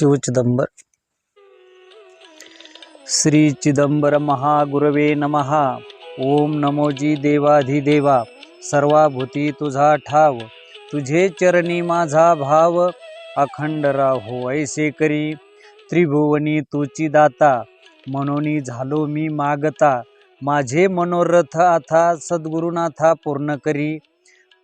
शिवचिदंबर श्री चिदंबर महागुरवे नमः। ओम नमोजी देवाधिदेवा। सर्वाभूती तुझा ठाव। तुझे चरणी माझा भाव। अखंड राहो ऐसे करी। त्रिभुवनी तुची दाता। मनोनी झालो मी मागता। माझे मनोरथ आता सद्गुरुनाथा पूर्ण करी।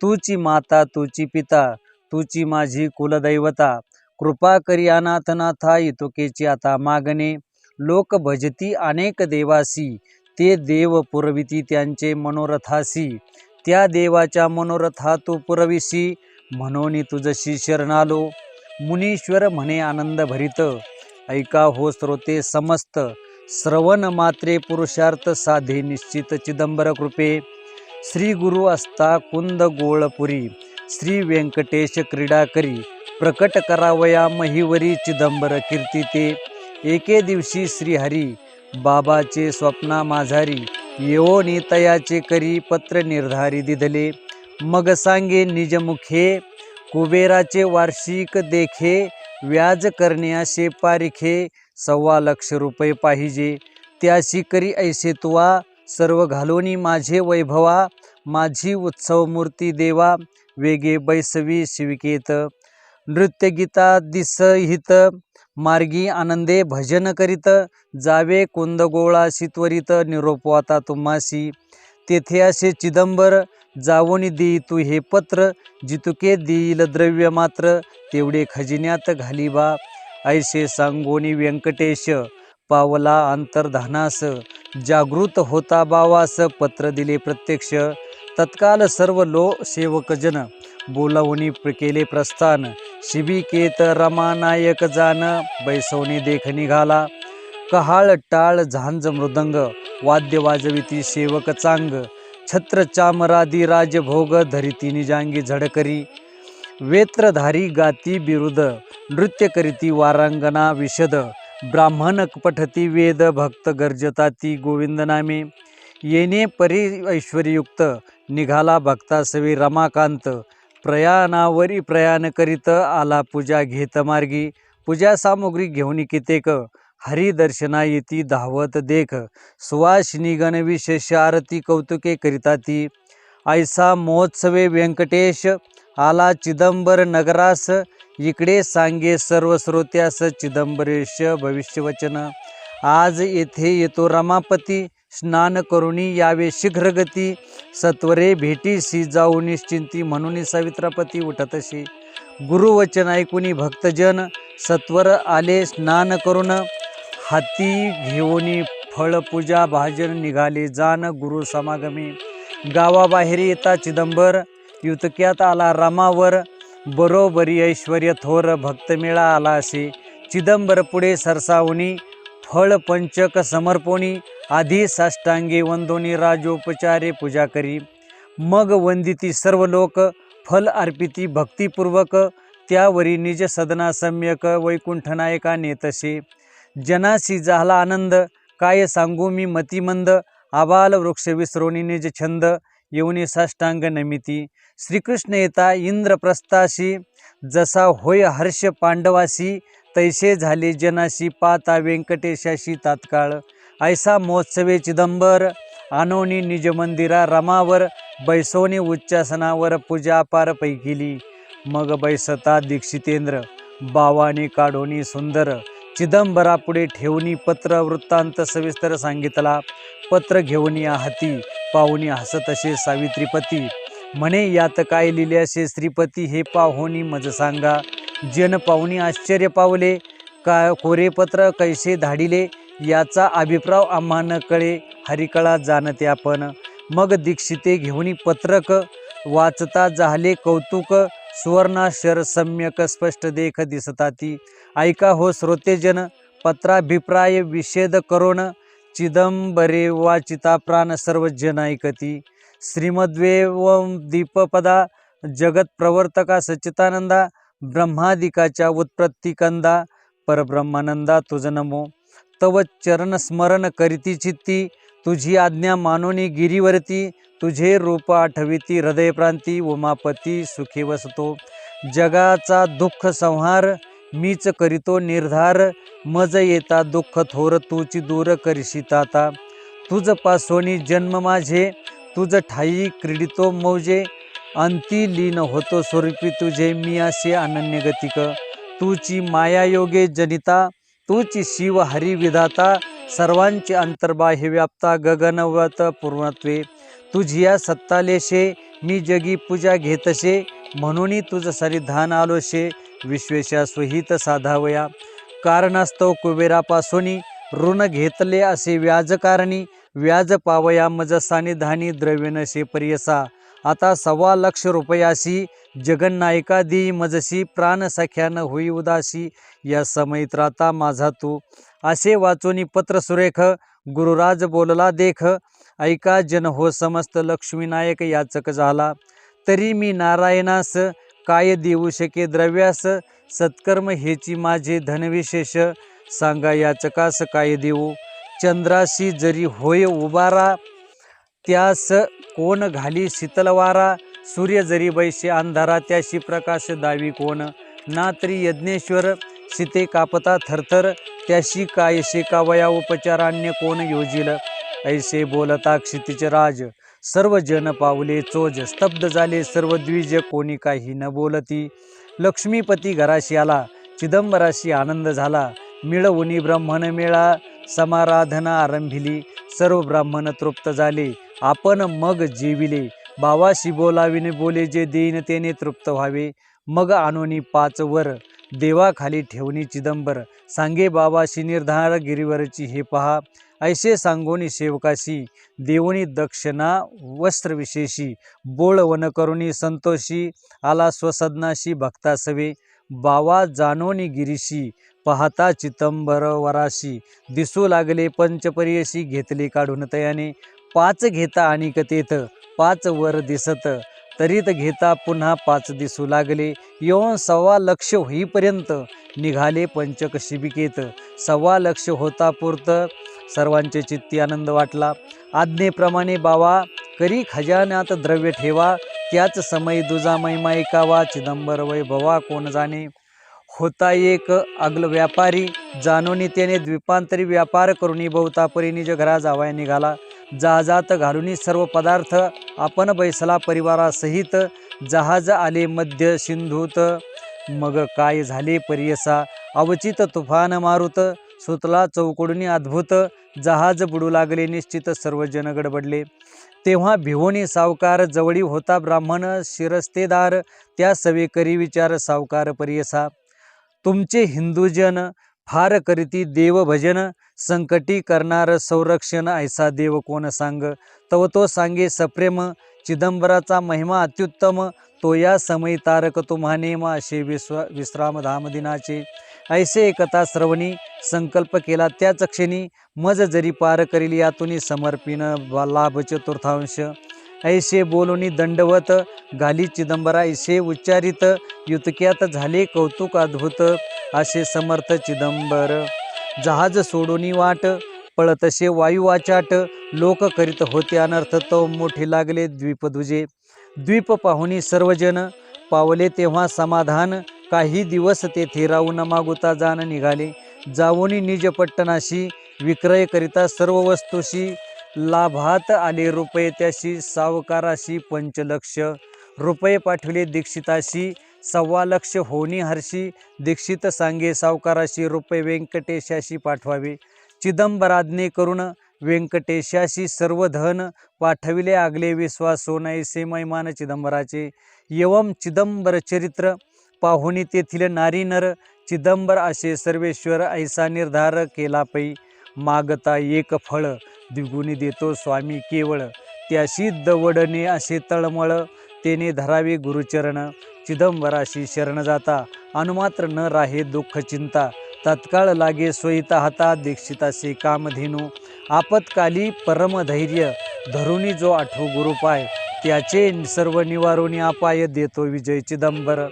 तुची माता तुची पिता। तुची माझी कुलदैवता। कृपा करी अनाथनाथा इतुकेची आता मागणे. लोक भजती अनेक देवासी ते देव पुरविती त्यांचे मनोरथासी. त्या देवाच्या मनोरथा तू पुरविसी म्हणून तुझशी शरणालो. मुनीश्वर म्हणे आनंद भरित ऐका हो स्रोते समस्त. श्रवण मात्रे पुरुषार्थ साधे निश्चित चिदंबर कृपे. श्री गुरु असता कुंद गोळपुरी श्री व्यंकटेश क्रीडा करी. प्रकट करावया महिवरी चिदंबर कीर्ती ते. एके दिवशी श्रीहरी बाबाचे स्वप्ना माझारी येवो नितयाचे करी पत्र निर्धारी दिधले. मग सांगे निजमुखे कुबेराचे वार्षिक देखे व्याज करण्याशे पारिखे सव्वा लक्ष रुपये पाहिजे. त्याशी करी ऐसे तुवा सर्व घालोनी माझे वैभवा माझी उत्सव मूर्ती देवा वेगे बैसवी शिविकेत. नृत्यगीता दिसहित मार्गी आनंदे भजन करीत जावे कुंदगोळाशी त्वरित निरोपवाता तुम्हासी. तेथे असे चिदंबर जावोनी देई तू हे पत्र जितुके देईल द्रव्य मात्र तेवढे खजिन्यात घालीबा ऐसे सांगोनी व्यंकटेश पावला अंतर्धानास जागृत होता बावास पत्र दिले प्रत्यक्ष. तत्काल सर्व लो सेवकजन बोलावणी केले प्रस्थान. शिबिकेत रमानायक जान बैसवणी देख निघाला कहाळ टाळ झांज मृदंग वाद्य वाजविती सेवक चांग. छत्र चामरादी राजभोग धरिती निजांगी झडकरी. वेत्रधारी गाती बिरुद नृत्य करीती वारांगना विशद. ब्राह्मण पठती वेद भक्त गर्जता ती गोविंद नामे येणे परी ऐश्वर्युक्त निघाला भक्तासवी रमाकांत. प्रयाणावरी प्रयाण करीत आला पूजा घेत मार्गी. पूजा सामुग्री घेऊन कितेक हरिदर्शना येती धावत देख. सुवासिनी निगण विशेष आरती कौतुके करिता ती. ऐसा महोत्सवे व्यंकटेश. आला चिदंबर नगरास. इकडे सांगे सर्व श्रोत्यास चिदंबरेश भविष्यवचन. आज येथे येतो रमापती. स्नान करुणी यावे शीघ्रगती. सत्वरे भेटीशी जाऊ निश्चिंती म्हणून सवित्रपती उठतशी. गुरुवचन ऐकुनी भक्तजन सत्वर आले स्नान करून. हाती घेऊनी फळ पूजा भाजन निघाले जान गुरु समागमी. गावाबाहेर येता चिदंबर युतक्यात आला रामावर. बरोबरी ऐश्वर्य थोर भक्तमेळा आला असे. चिदंबर पुढे सरसावणी. फळ पंचक समर्पोणी आधी साष्टांगे वंदोनी राजोपचारे पूजा करी. मग वंदिती सर्व लोक फल अर्पिती भक्तिपूर्वक त्यावरी निज सदना सम्यक वैकुंठनायका नेतसे. जनासी झाला आनंद काय सांगू मी मतिमंद आबाल वृक्ष विसरोनी निज छंद येऊनी साष्टांग नमिती. श्रीकृष्ण येता इंद्रप्रस्थाशी जसा होय हर्ष पांडवासी तैसे झाले जनाशी पाता व्यंकटेशाशी तात्काळ. ऐसा महोत्सवे चिदंबर आनोनी निज मंदिरा रमावर बैसोनी उच्चासनावर पूजा पार पैकिली. मग बैसता दीक्षितेंद्र बावाने काढोनी सुंदर चिदंबरापुढे ठेवणी पत्र वृत्तांत सविस्तर सांगितला. पत्र घेऊनी या हाती पाहुणी हसत असे सावित्रीपती. म्हणे यात काय लिहिले असे श्रीपती हे पाहुणी मज सांगा. जन पाहुणी आश्चर्य पावले. का कोरेपत्र कैसे धाडिले? याचा अभिप्राय आम्हा कळे. हरिकळा जाणते आपण. मग दीक्षिते घेऊनी पत्रक वाचता झाले कौतुक. सुवर्णाक्षर सम्यक स्पष्ट देख दिसता ती ऐका हो श्रोतेजन पत्राभिप्राय विषेद करोन. चिदंबरे वाचिता प्राण सर्व जन ऐकती. श्रीमद्वेवं दीपपदा जगत प्रवर्तका सच्चितानंदा ब्रह्मादिकाच्या उत्पत्तिकंदा परब्रह्मानंदा तुझ नमो. तव चरण स्मरण करीती चित्ती तुझी आज्ञा मानोनी गिरीवरती तुझे रूप आठविती हृदयप्रांती उमापती सुखी वसतो. जगाचा दुःख संहार मीच करीतो निर्धार मज येता दुःख थोर तूची दूर करशी तुझ पासोनी जन्म माझे तुझ ठाई क्रीडितो मौजे अंती लीन होतो स्वरूपी तुझे मी असे अनन्य गतिक तुची माया योगे जनिता तुची शिव हरी विधाता सर्वांचे अंतर्बाह्य व्याप्ता गगनवत पूर्णत्वे. तुझी या सत्तालेशे मी जगी पूजा घेतसे म्हणून तुझं सरिधान आलोशे विश्वेशा सुहित साधावया. कारणास्तव कुबेरापासून ऋण घेतले असे व्याजकारणी व्याज पावया मज धानी द्रव्यनशे पर्यसा. आता सव्वा लक्ष रुपयाशी जगन्नायिका देई मजशी प्राणसख्यानं होई उदासी या समयत्राता माझा तू. असे वाचोनी पत्र सुरेख गुरुराज बोलला देख. ऐका जन हो समस्त लक्ष्मीनायक याचक झाला. तरी मी नारायणास काय देऊ शके द्रव्यास? सत्कर्म हेची माझे धनविशेष सांगा याचकास काय देऊ? चंद्राशी जरी होय उभारा त्यास कोण घाली शीतलवारा? सूर्य जरी बैसे अंधारा त्याशी प्रकाश दावी कोण? ना तरी यज्ञेश्वर सीते कापता थरथर त्याशी काय शेकावया उपचारान्य कोण योजिल? ऐसे बोलता क्षितिचे राज सर्व जन पावले चोज स्तब्ध झाले सर्व द्विज कोणी काही न बोलती. लक्ष्मीपती घराशी आला चिदंबराशी आनंद झाला मिळवुनी ब्रह्मण मेळा समाराधना आरंभिली. सर्व ब्राह्मण तृप्त झाले. आपण मग जेविले. बाबाशी बोलाविने बोले जे देईन तेने तृप्त व्हावे. मग आणोनी पाच वर. देवाखाली ठेवणी चिदंबर. सांगे बाबाशी निर्धार गिरीवरची हे पहा. ऐसे सांगोनी सेवकाशी. देवणी दक्षिणा वस्त्रविशेषी. बोळ वन करुणी संतोषी. आला स्वसदनाशी भक्तासवे. बावा जानोनी गिरीशी. पाहता चितंबर वराशी. दिसू लागले पंचपर्यशी घेतले काढून तयाने. पाच घेता आणि कथेत पाच वर दिसत. तरीत घेता पुन्हा पाच दिसू लागले. येऊन सव्वा लक्ष होईपर्यंत निघाले पंचक शिबिकेत. सव्वा लक्ष होता पुरत. सर्वांचे चित्ती आनंद वाटला. आज्ञेप्रमाणे बावा करी खजान्यात द्रव्य ठेवा. त्याच समय दुजा महिमा ऐकावा चिदंबर वैभवा कोण जाणे? होता एक अगल व्यापारी. जानोनी त्याने द्वीपांतरी व्यापार करुनी बहुतापरी निज घरा जावाय निघाला. जहाजात घालूनी सर्व पदार्थ आपण बैसला परिवारासहित. जहाज आले मध्य सिंधूत. मग काय झाले परियसा? अवचित तुफान मारुत. सुतला चौकडूनी अद्भुत. जहाज बुडू लागले निश्चित सर्व जन गडबडले. तेव्हा भिवोनी सावकार जवळी होता ब्राह्मण शिरस्तेदार. त्या सवेकरी विचार सावकार परियसा. तुमचे हिंदूजन फार करीती देवभजन संकटी करणार संरक्षण ऐसा देव कोण सांग? तव तो सांगे सप्रेम चिदंबराचा महिमा अत्युत्तम तो या समय तारक तुम्हाने असे विश्व विश्रामधाम दिनाचे. ऐसे एकता श्रवणी संकल्प केला त्याच क्षणी मज जरी पार करील यातून समर्पिन लाभ चतुर्थांश. ऐसे बोलोनी दंडवत घाली चिदंबरा ऐसे उच्चारित युतक्यात झाले कौतुक अद्भुत असे समर्थ चिदंबर. जहाज सोडूनी वाट पळतसे वायुवाचाट लोक करीत होते अनर्थ तो मोठे लागले द्वीपदुजे द्वीप पाहुणी सर्वजन पावले तेव्हा समाधान काही दिवस तेथे राहून मागुता जाण निघाले. जाऊनी निज पट्टणाशी विक्रय करिता सर्व वस्तूशी लाभात आले रुपये त्याशी सावकाराशी पंचलक्ष. रुपये पाठविले दीक्षिताशी सव्वा लक्ष होणी हर्षी दीक्षित सांगे सावकाराशी रुपये व्यंकटेशाशी पाठवावे. चिदंबराज्ञे करून व्यंकटेशाशी सर्व धन पाठविले आगले विश्वास सोनाईसे मैमान चिदंबराचे. एवम चिदंबर चरित्र पाहुणी तेथील नारी नर चिदंबर असे सर्वेश्वर ऐसा निर्धार केला पै. मागता एक फळ द्विगुणी देतो स्वामी केवळ. त्याशी दवडणे असे तळमळ. तेने धरावे गुरुचरण. चिदंबराशी शरण जाता. अनुमात्र न राहे दुःख चिंता. तत्काळ लागे सोयिता हाता. दीक्षितासे कामधेनू आपत्काली परमधैर्य धरुणी जो आठो गुरुपाय. त्याचे सर्व निवारुणी अपाय देतो विजय चिदंबर.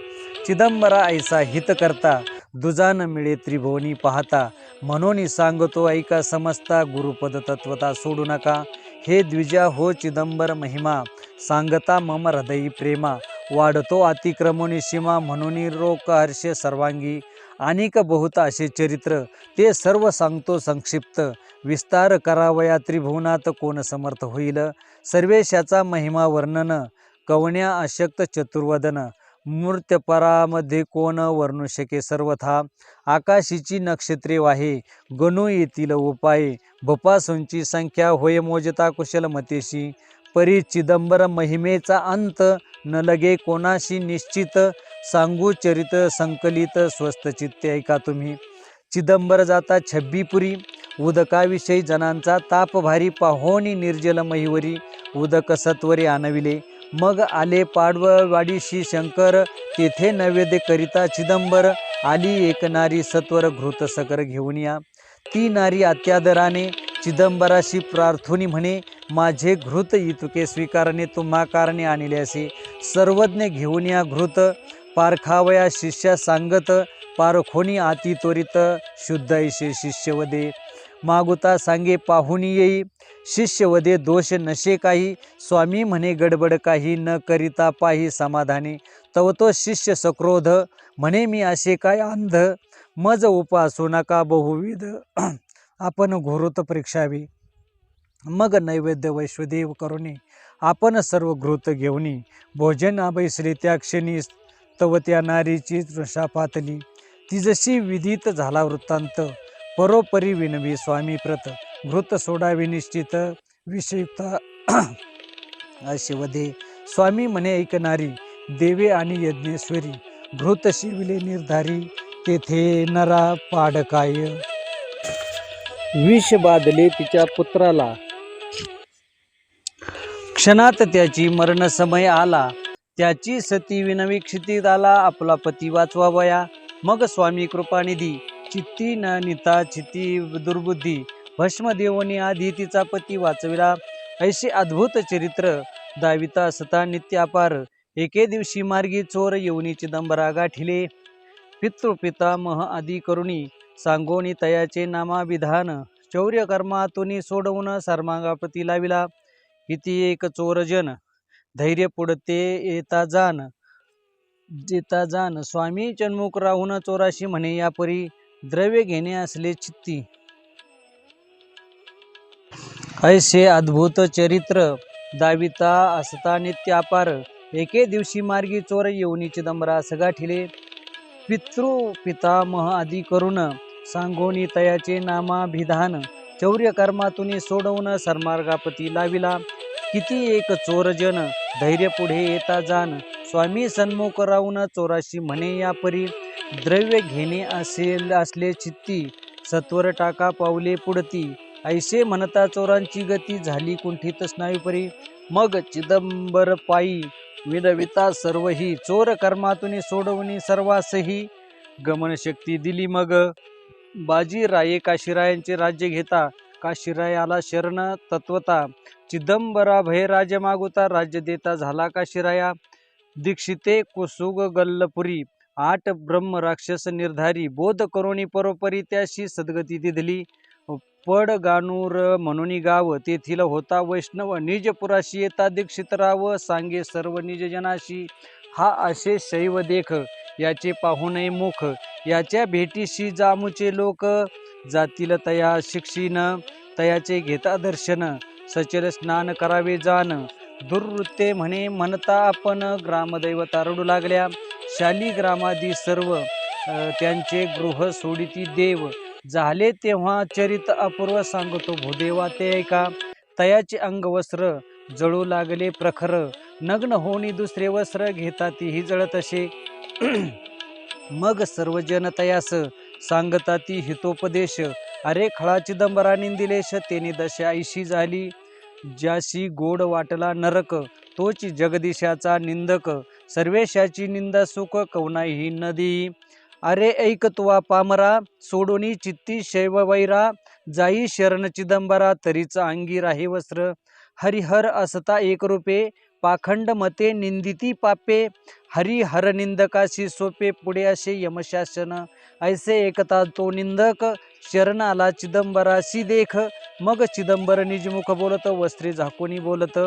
चिदंबरा ऐसा हित करता दुजान मिळे त्रिभुवनी पाहता. म्हणून सांगतो ऐका समजता गुरुपद तत्वता सोडू नका. हे द्विजा हो चिदंबर महिमा सांगता मम हृदयी प्रेमा. वाढतो अतिक्रमोनी सीमा म्हणून रोक हर्ष सर्वांगी. अनेक बहुत असे चरित्र ते सर्व सांगतो संक्षिप्त. विस्तार करावया त्रिभुवनात कोण समर्थ होईल? सर्वेशाचा महिमा वर्णन कवण्या अशक्त चतुर्वदन. मूर्त्यपरामध्ये कोण वर्णू शके सर्वथा? आकाशीची नक्षत्रे वाहे गणू येतील उपाये. भपासूंची संख्या होय मोजता कुशल मतेशी. परी चिदंबर महिमेचा अंत न लगे कोणाशी निश्चित. सांगू चरित संकलित स्वस्त चित्ते ऐका तुम्ही. चिदंबर जाता छब्बीपुरी उदकाविषयी जनांचा ताप भारी पाहोनी निर्जल महिवरी. उदक सत्वरे आणविले मग आले पाडववाडीशी शंकर. तेथे नैवेद्य करिता चिदंबर आली एक नारी सत्वर घृत सकर घेऊन या. ती नारी अत्यादराने चिदंबराशी प्रार्थुनी म्हणे माझे घृत इतुके स्वीकारणे तुम्हा कारणे आणले असे. सर्वज्ञ घेऊन या घृत पारखावया शिष्या सांगत पारखोनी आती त्वरित शुद्ध ऐशे शिष्यवदे. मागुता सांगे पाहुनी येई. शिष्यवदे दोष नशे काही. स्वामी म्हणे गडबड काही न करिता पाही समाधानी. तव तो शिष्य सक्रोध म्हणे मी असे काय अंध? मज उपासू नका बहुविध. आपण घोरुत परीक्षावी. मग नैवेद्य वैश्वदेव करुणी आपण सर्व घृत घेऊनी. भोजन अभैसले त्या क्षणी तव त्या नारीची तृषा पातली. ती जशी विधित झाला वृत्तांत. परोपरी विनवी स्वामी प्रत. घृत सोडावी निश्चित विषयुक्त शिवदे स्वामी म्हणे ऐकणारी देवे आणि यज्ञेश्वरी घृत शिविले निर्धारी तेथे नरा पाडकाय. विष बादले तिच्या पुत्राला. क्षणात त्याची मरण समय आला. त्याची सती विनवीक्षितीत आला आपला पती वाचवावया. मग स्वामी कृपानिधी चित्ती न निता चित्ती दुर्बुद्धी भस्मदेवनी आधी तिचा पती वाचविला. ऐसे अद्भुत चरित्र. दाविता असता नित्यापार. एके दिवशी मार्गी चोर येऊनी चिदंबरा गाठिले. पितृपितामह आदी करुणी. सांगोनी तयाचे नामाविधान चौर्य कर्मातुनी सोडवून सर्मांगापती लाविला. किती एक चोरजन धैर्य पुढते येता जान. जेता जान. स्वामी चन्मुख राहून चोराशी म्हणे यापरी. द्रव्य घेणे असले चित्ती. ऐसे अद्भुत चरित्र दाविता असता नित्यापार एके दिवशी मार्गी चोर येऊनी चिदंबरा सगाठिले पितृ पितामह आदी करून सांगोनी तयाचे नामाभिधान. चौर्य कर्मातून सोडवून सरमार्गापती लाविला. किती एक चोरजन धैर्य पुढे येता जाण. स्वामी सन्मुख राहून चोराशी म्हणे या परी द्रव्य घेणे असेल असले चित्ती सत्वर टाका पावले पुढती. ऐसे म्हणता चोरांची गती झाली कुंठित स्नायूपरी मग चिदंबर पायी विदविता सर्वही चोर कर्मातून सोडवणी सर्वासही गमन शक्ती दिली मग. बाजी राये काशीरायांचे राज्य घेता. काशीरायाला शरण तत्वता. चिदंबरा भय मागुता. राज्य देता झाला काशीराया. दीक्षिते कुसुग गल्लपुरी. आठ ब्रह्म राक्षस निर्धारी. बोध करोणी परोपरी त्याशी सद्गती दिली. पड गानूर म्हणून गाव तेथील होता वैष्णव निजपुराशी येता दीक्षित राव सांगे सर्व निजजनाशी हा असे शैव देख याचे पाहुणे मुख याच्या भेटीशी जामुचे लोक जातील तया शिक्षीन तयाचे घेता दर्शन सचल स्नान करावे जाण. दुर्वृत्ते म्हणे म्हणता आपण ग्रामदैवता रडू लागल्या. शाली ग्रामादी सर्व त्यांचे गृह सोडिती देव. झाले तेव्हा चरित अपूर्व सांगतो भूदेवा ते ऐका. तयाचे अंगवस्त्र जळू लागले प्रखर. नग्न होणी दुसरे वस्त्र घेता तीही जळत असे. मग सर्वजन तयास. सांगता ती हितोपदेश. अरे खळाची चिदंबरा निंदिलेश तेने दशा ऐशी झाली. ज्याशी गोड वाटला नरक तोच जगदीशाचा निंदक. सर्वेशाची निंदा सुख कवनाही नदी. अरे ऐक तुवा पामरा सोडोनी चित्ती शैव वैरा जाई शरण चिदंबरा तरीचा अंगी राही वस्त्र. हरिहर असता एक रूपे पाखंड मते निंदिती पापे. हरिहर निंदकाशी सोपे पुढे असे यमशासन. ऐसे एकता तो निंदक शरण आला चिदंबराशी देख. मग चिदंबर निजमुख बोलत वस्त्रे झाकोनी बोलत.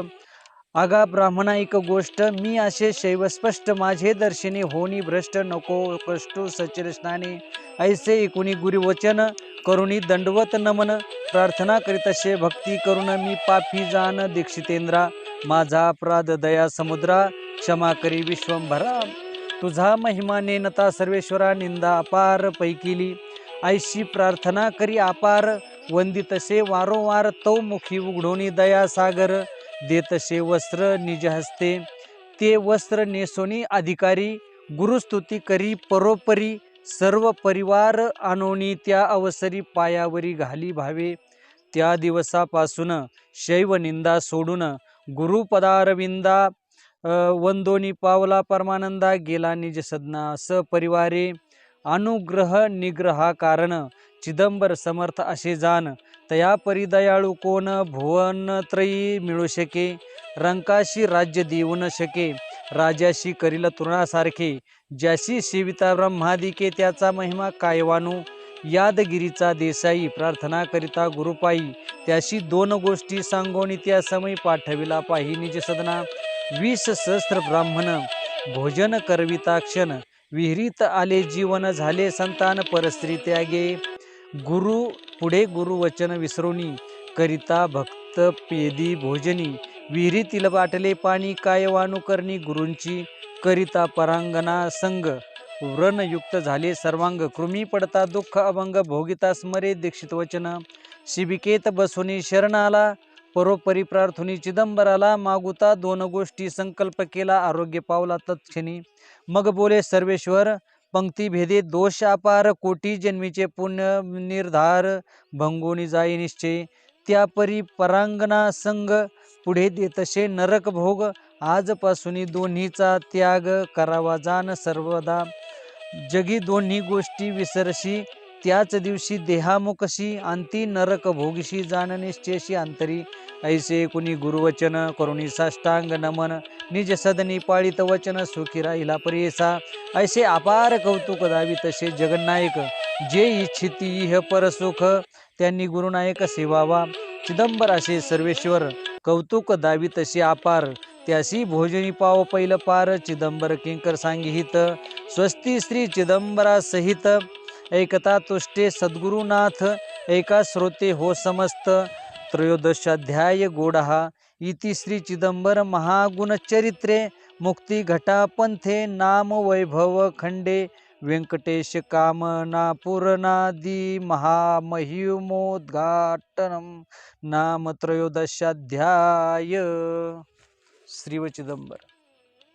आगा ब्राह्मणा एक गोष्ट मी असे शैव स्पष्ट माझे दर्शनी होणी भ्रष्ट नको कष्टू सचिर स्नाने ऐसे एकूणी गुरुवचन करुणी दंडवत नमन प्रार्थना करीत असे भक्ती करून मी पापी जान दीक्षितेंद्रा माझा अपराध दया समुद्रा क्षमा करी विश्वंभरा. तुझा महिमा नेनता सर्वेश्वरा निंदा अपार पैकिली ऐशी प्रार्थना करी अपार वंदितसे वारंवार तौ मुखी उघडोनी दया सागर देतसे वस्त्र निज हस्ते. ते वस्त्र नेसोनी अधिकारी गुरुस्तुती करी परोपरी सर्व परिवार आणोनी त्या अवसरी पायावरी घाली भावे. त्या दिवसापासून शैव निंदा सोडून गुरुपदारविंदा वंदोनी पावला परमानंदा गेला निज सदना सपरिवारे. अनुग्रह निग्रहा कारण चिदंबर समर्थ असे जाण तया परिदयाळू कोण भुवन त्रयी मिळू शके रंकाशी राज्य देऊ न शके. राजाशी करील तृणासारखे ज्याशी सेविता ब्रह्मादिके त्याचा महिमा कायवानू. यादगिरीचा देसाई प्रार्थना करिता गुरुपायी त्याशी दोन गोष्टी सांगोनी त्या समय पाठविला पाही निज सदना. वीस सहस्त्र ब्राह्मण भोजन करविता क्षण विहिरीत आले जीवन झाले संतान परस्त्री त्यागे. गुरु पुढे गुरुवचन विसरुनी करिता भक्त पेदी भोजनी विहिरीतील बाटले पाणी काय वाणुकरणी गुरूंची करिता परांगणा संग व्रणयुक्त झाले सर्वांग कृमी पडता दुःख अभंग भोगिता स्मरे दीक्षित वचन शिबिकेत बसुनी शरणाला परोपरी प्रार्थुनी चिदंबराला मागुता दोन गोष्टी संकल्प केला आरोग्य पावला तत्क्षणी मग बोले सर्वेश्वर पंक्तीभेदे दोषापार दोष अपार कोटी जन्मीचे पुण्य निर्धार भंगोनी जाई निश्चय त्या परी परांगणा संग पुढे देतसे नरक भोग. आजपासून दोन्हीचा त्याग करावा जाण सर्वदा. जगी दोन्ही गोष्टी विसरशी त्याच दिवशी देहामुखशी अंती नरक भोगशी जाण निश्चयशी अंतरी. ऐसे कुणी गुरुवचन करुणी साष्टांग नमन निज सदनी पाळित वचन सुखी राहिला परेसा. ऐसे अपार कौतुक दावी तसे जगन्नायक जे इच्छिती इह परसुख त्यांनी गुरुनायक सेवावा. चिदंबर असे सर्वेश्वर कौतुक दावी तसे अपार. त्यासी भोजनी पाव पैल पार चिदंबर किंकर सांगिहित स्वस्ती श्री चिदंबरा सहित ऐकता तुष्टे सद्गुरुनाथ एका श्रोते हो समस्त. त्रयोदशाध्याय गोडः इति श्री चिदंबर महागुणचरित्रे मुक्ती नाम वैभव खंडे व्यंकटेश कामना पूर्णादि महामहिमोद्घाटनम नाम त्रयोदशाध्याय। श्रीव चिदंबर